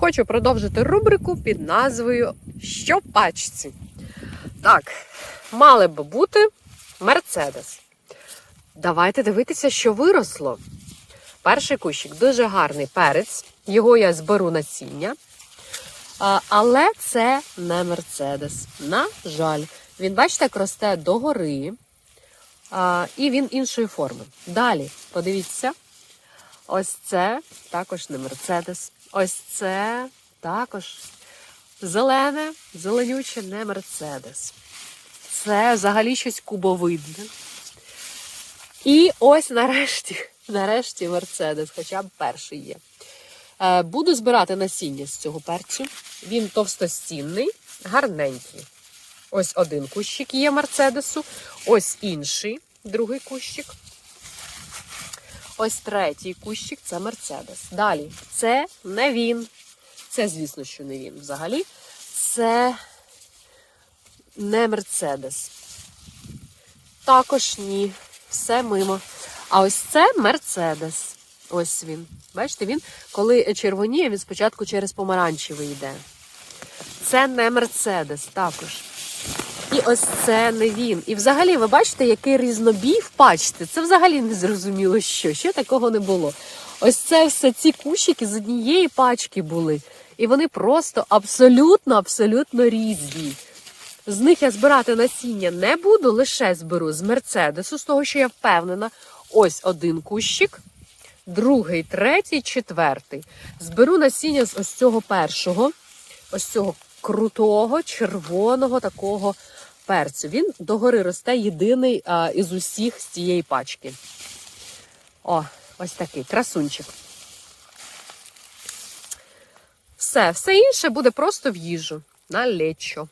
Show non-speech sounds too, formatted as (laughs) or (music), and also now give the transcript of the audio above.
хочу продовжити рубрику під назвою Що пачці. Так, мали б бути Мерседес. Давайте дивитися, що виросло. Перший кущик дуже гарний перець. Його я зберу насіння. А, Але це не Мерседес. На жаль, він, бачите, як росте догори. І він іншої форми. Далі, подивіться, ось це також не Мерседес. Ось це також зелене, зеленюче, не Мерседес. Це взагалі щось кубовидне. І ось нарешті, (laughs) нарешті Мерседес, хоча б перший є. Е, Буду збирати насіння з цього перцю. Він товстостінний, гарненький. Ось один кущик є Мерседесу, ось інший, другий кущик. Ось третій кущик це Мерседес. Далі, це не він. Це, звісно, що не він взагалі. Це не Мерседес. Також ні. Все мимо. А ось це Мерседес. Ось він. Бачите, він, коли червоніє, він спочатку через помаранчевий йде. Це не Мерседес також. І ось це не він. І взагалі, ви бачите, який різнобій в. Це взагалі не зрозуміло що. Ще такого не було. Ось це все ці кущики з однієї пачки були. І вони просто абсолютно, абсолютно різні. З них я збирати насіння не буду, лише зберу з Мерседесу, з того, що я впевнена. Ось один кущик, другий, третій, четвертий. Зберу насіння з ось цього першого, ось цього крутого, червоного такого перцю. Він догори росте єдиний а, із усіх з цієї пачки. О, ось такий красунчик. Все, все інше буде просто в їжу на лечо.